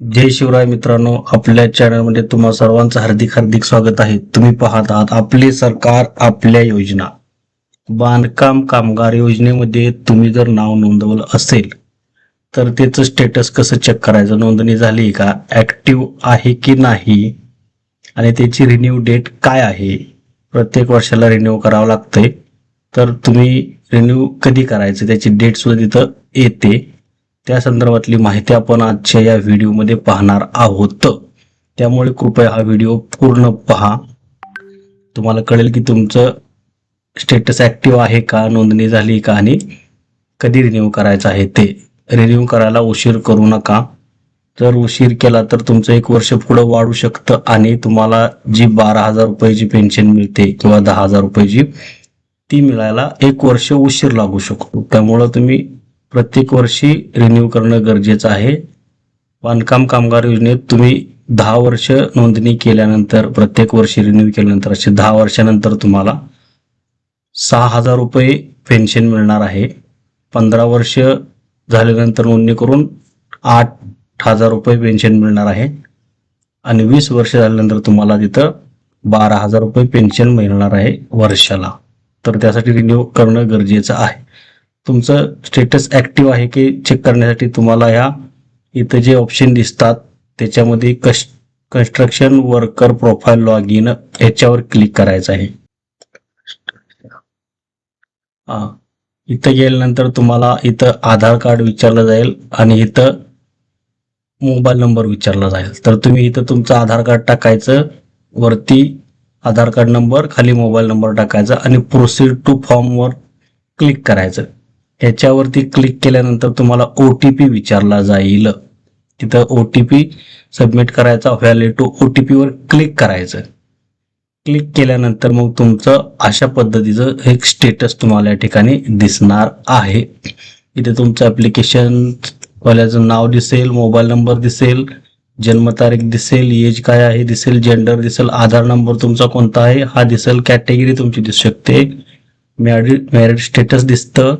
जय शिवराय मित्रांनो आपल्या चॅनलमध्ये तुम्हा सर्वांचं हार्दिक हार्दिक स्वागत आहे. तुम्ही पाहत आहात आपले सरकार आपल्या योजना. बांधकाम कामगार योजनेमध्ये तुम्ही जर नाव नोंदवलं असेल तर त्याचं स्टेटस कसं चेक करायचं? नोंदणी झाली का? ऍक्टिव्ह आहे की नाही? आणि त्याची रिन्यू डेट काय आहे? प्रत्येक वर्षाला रिन्यू करावं लागतंय. तर तुम्ही रिन्यू कधी करायचं? त्याची डेट सुद्धा तिथं येते. त्या संदर्भातली माहिती आपण आजच्या या व्हिडिओमध्ये पाहणार आहोत. त्यामुळे कृपया हा व्हिडिओ पूर्ण पहा. तुम्हाला कळेल की तुमचं स्टेटस ॲक्टिव्ह आहे का नोंदणी झाली का आणि कधी रिन्यू करायचं आहे ते. रिन्यू करायला उशीर करू नका. जर उशीर केला तर तुमचं एक वर्ष पुढं वाढू शकतं आणि तुम्हाला जी बारा हजार रुपयाची पेन्शन मिळते किंवा दहा हजार रुपयाची ती मिळायला एक वर्ष उशीर लागू शकतो. त्यामुळं तुम्ही प्रत्येक वर्षी रिन्यू करणं गरजेचं आहे. बांधकाम कामगार योजनेत तुम्ही दहा वर्ष नोंदणी केल्यानंतर प्रत्येक वर्षी रिन्यू केल्यानंतर असे दहा वर्षानंतर तुम्हाला सहा हजार रुपये पेन्शन मिळणार आहे. पंधरा वर्ष झाल्यानंतर नोंदणी करून आठ हजार रुपये पेन्शन मिळणार आहे. आणि वीस वर्ष झाल्यानंतर तुम्हाला तिथं बारा हजार रुपये पेन्शन मिळणार आहे वर्षाला. तर त्यासाठी रिन्यू करणं गरजेचं आहे. तुमचं स्टेटस ॲक्टिव्ह आहे की चेक करण्यासाठी तुम्हाला ह्या इथं जे ऑप्शन दिसतात त्याच्यामध्ये कश construction worker profile log in याच्यावर क्लिक करायचं आहे. हा. इथं गेल्यानंतर तुम्हाला इथं आधार कार्ड विचारलं जाईल आणि इथं मोबाईल नंबर विचारला जाईल. तर तुम्ही इथं तुमचं आधार कार्ड टाकायचं वरती आधार कार्ड नंबर खाली मोबाईल नंबर टाकायचा आणि प्रोसीड टू फॉर्मवर क्लिक करायचं. याच्यावरती क्लिक केल्यानंतर तुम्हाला ओ टी पी विचारला जाईल. तिथं ओ टी पी सबमिट करायचा व्हॅलिड टू ओ टी पीवर क्लिक करायचं. क्लिक केल्यानंतर मग तुमचं अशा पद्धतीचं एक स्टेटस तुम्हाला या ठिकाणी दिसणार आहे. इथे तुमचं ॲप्लिकेशन वाल्याचं नाव दिसेल मोबाईल नंबर दिसेल जन्मतारीख दिसेल एज काय आहे दिसेल जेंडर दिसेल आधार नंबर तुमचा कोणता आहे हा दिसेल कॅटेगरी तुमची दिसू शकते. मॅरिड मॅरिड स्टेटस दिसतं.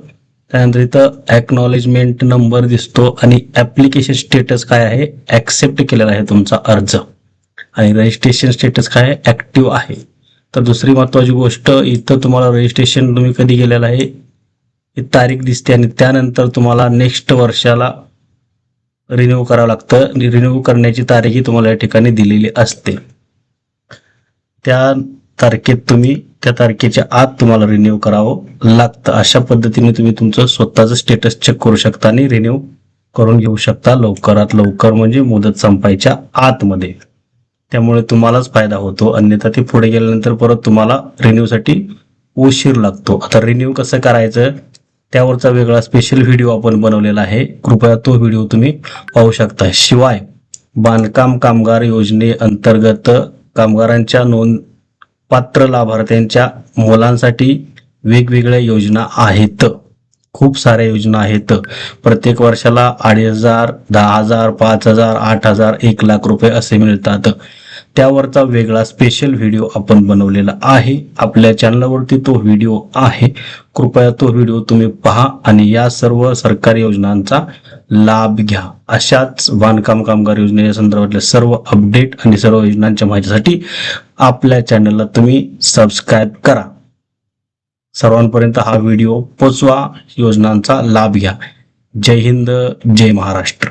त्यानंतर इथं ॲक्नॉलेजमेंट नंबर दिसतो आणि ॲप्लिकेशन स्टेटस काय आहे? ॲक्सेप्ट केलेला आहे तुमचा अर्ज. आणि रजिस्ट्रेशन स्टेटस काय आहे? ॲक्टिव्ह आहे. तर दुसरी महत्त्वाची गोष्ट इथं तुम्हाला रजिस्ट्रेशन तुम्ही कधी केलेलं आहे? ही तारीख दिसते आणि त्यानंतर तुम्हाला नेक्स्ट वर्षाला रिन्यू करावं लागतं. रिन्यू करण्याची तारीखही तुम्हाला या ठिकाणी दिलेली असते. त्या तारखेत तुम्ही त्या तारखेच्या आत तुम्हाला रिन्यू करावं लागतं. अशा पद्धतीने तुम्ही तुमचं स्वतःचं स्टेटस चेक करू शकता आणि रिन्यू करून घेऊ शकता लवकरात लवकर म्हणजे मुदत संपायच्या आतमध्ये. त्यामुळे तुम्हालाच फायदा होतो. अन्यथा ते पुढे गेल्यानंतर परत तुम्हाला रिन्यूसाठी उशीर लागतो. आता रिन्यू कसं करायचं? त्यावरचा वेगळा स्पेशल व्हिडिओ आपण बनवलेला आहे. कृपया तो व्हिडिओ तुम्ही पाहू शकता. शिवाय बांधकाम कामगार योजने अंतर्गत कामगारांच्या नोंद पात्र लाभार्थ्यांच्या मुलांसाठी वेगवेगळ्या योजना आहेत. खूप साऱ्या योजना आहेत. प्रत्येक वर्षाला अडीच हजार दहा हजार पाच हजार आठ हजार एक लाख रुपये असे मिळतात. त्यावरचा वेगळा स्पेशल व्हिडिओ आपण बनवलेला आहे. आपल्या चॅनलवरती तो व्हिडिओ आहे. कृपया तो व्हिडिओ तुम्ही पहा आणि या सर्व सरकारी योजनांचा लाभ घ्या. अशाच बांधकाम कामगार योजनेच्या संदर्भातल्या सर्व अपडेट आणि सर्व योजनांच्या माहितीसाठी आपल्या चॅनलला तुम्ही सबस्क्राईब करा. सर्वांपर्यंत हा व्हिडिओ पोचवा. योजनांचा लाभ घ्या. जय हिंद जय महाराष्ट्र.